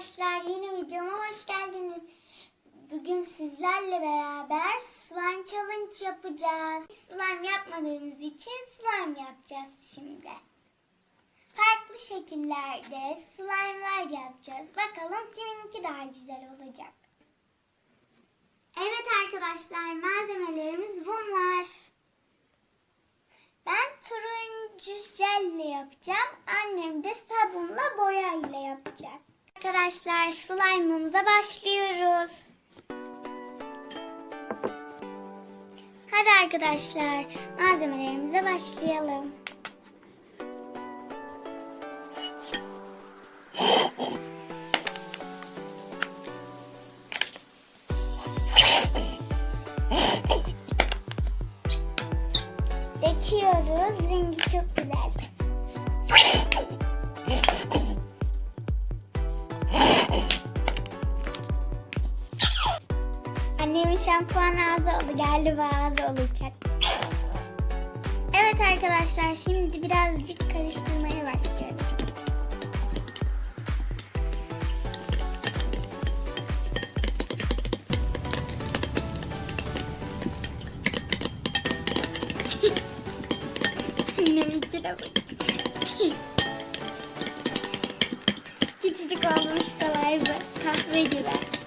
arkadaşlar yeni videoma hoş geldiniz. Bugün sizlerle beraber slime challenge yapacağız. Slime yapmadığımız için slime yapacağız şimdi. Farklı şekillerde slime'lar yapacağız. Bakalım kiminki daha güzel olacak. Evet arkadaşlar malzemelerimiz bunlar. Ben turuncu jelle yapacağım. Annem de sabunla boya ile yapacak. Arkadaşlar slime'ımıza başlıyoruz. Hadi arkadaşlar malzemelerimize başlayalım. Döküyoruz. Rengi çok güzel. Şampuan ağzı oldu. Galiba ağzı olacak. Evet arkadaşlar şimdi birazcık karıştırmaya başlıyorum. Küçücük olmuş salaydı. Kahve gibi.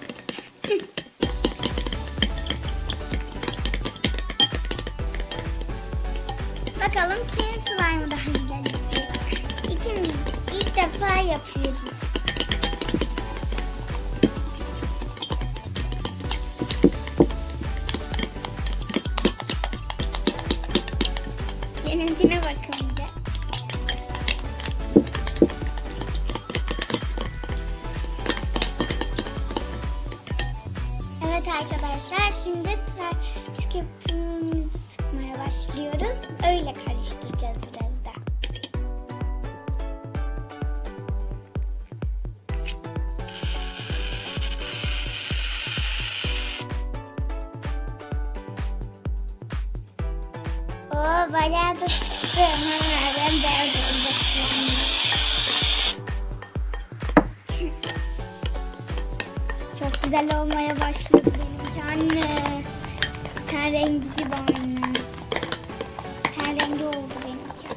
Arkadaşlar şimdi tıraş köpüğümüzü sıkmaya başlıyoruz. Öyle karıştıracağız biraz da. Oo bayağı da sıktım. Ha, ben olacak. Çok güzel olmaya başladı anne. Ten rengi gibi anne. Ten rengi oldu benimki.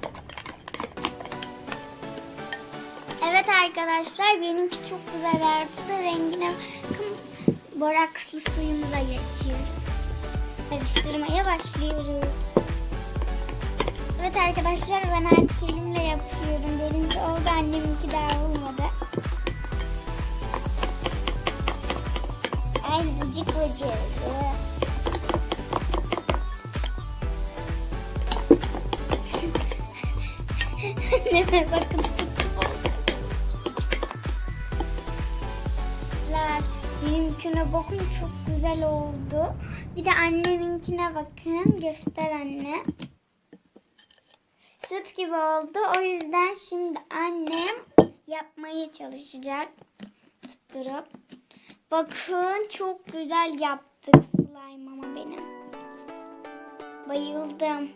Evet arkadaşlar benimki çok güzel arttı. Rengine bakın borakslı suyumuza geçiyoruz. Karıştırmaya başlıyoruz. Evet arkadaşlar ben artık elimle yapıyorum. Benimki oldu anneminki daha olmadı. Ay vıcık vıcık. Anneme bakın sıkı Arkadaşlar benimkine bakın çok güzel oldu. Bir de anneminkine bakın. Göster anne. Süt gibi oldu. O yüzden şimdi annem yapmaya çalışacak. Tutturup. Bakın çok güzel yaptık slime ama benim. Bayıldım.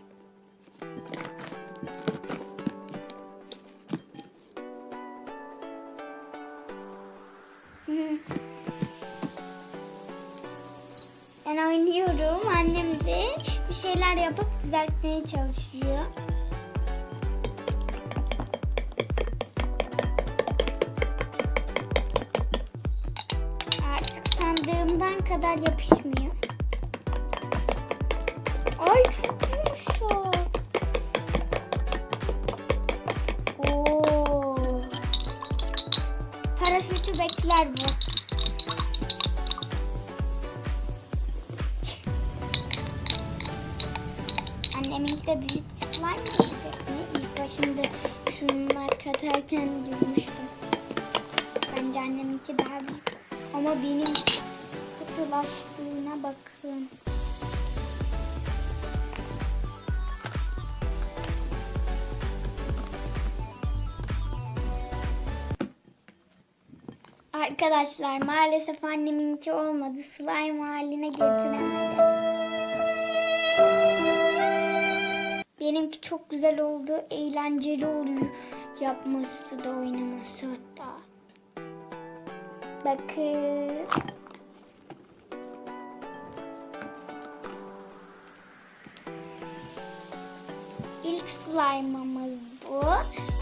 Ben oynuyorum. Annem de bir şeyler yapıp düzeltmeye çalışıyor. Kadar yapışmıyor. Ay çok yumuşak. Oo. Paraşütü bekler bu. Anneminki de büyük bir slime olacak mı? İlk başında şunlar katarken duymuştum. Bence anneminki daha büyük. Ama benim katılaştığına bakın. Arkadaşlar maalesef anneminki olmadı. Slime haline getiremedi. Benimki çok güzel oldu. Eğlenceli oluyor. Yapması da oynaması hatta. Bakın. İlk slime'ımız bu.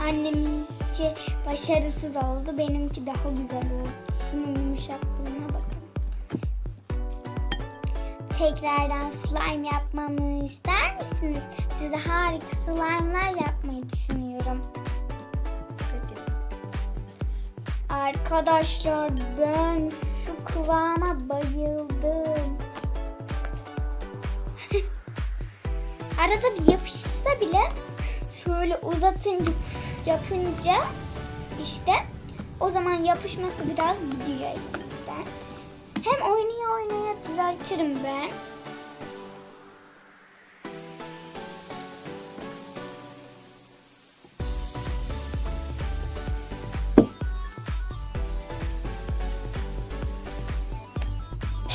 Anneminki başarısız oldu. Benimki daha güzel oldu. Şunun yumuşaklığına bakın. Tekrardan slime yapmamı ister misiniz? Size harika slime'lar yapmayı düşünüyorum. Arkadaşlar ben şu kıvama bayıldım. Arada bir yapışsa bile şöyle uzatınca yapınca işte o zaman yapışması biraz gidiyor elimizden. Hem oynaya oynaya düzeltirim ben.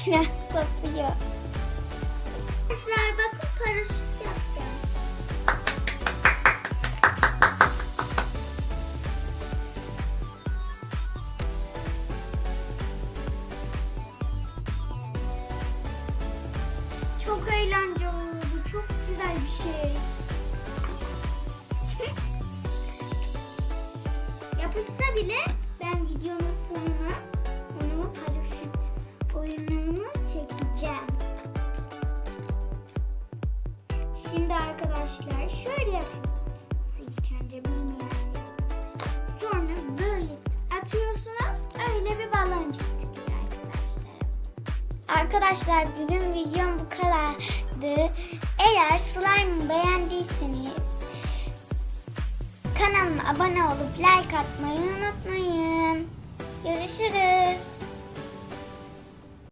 Biraz kopuyor. Arkadaşlar bakın paraşüt Yapışsa bile ben videonun sonuna onu paraşüt oyununu çekeceğim. Şimdi arkadaşlar şöyle yapıyorsunuz ilk önce bilmeyenler. Sonra böyle atıyorsunuz öyle bir baloncuk çıkıyor arkadaşlar. Arkadaşlar bugün videom bu kadardı. Eğer slime beğendiyseniz kanalıma abone olup like atmayı unutmayın. Görüşürüz.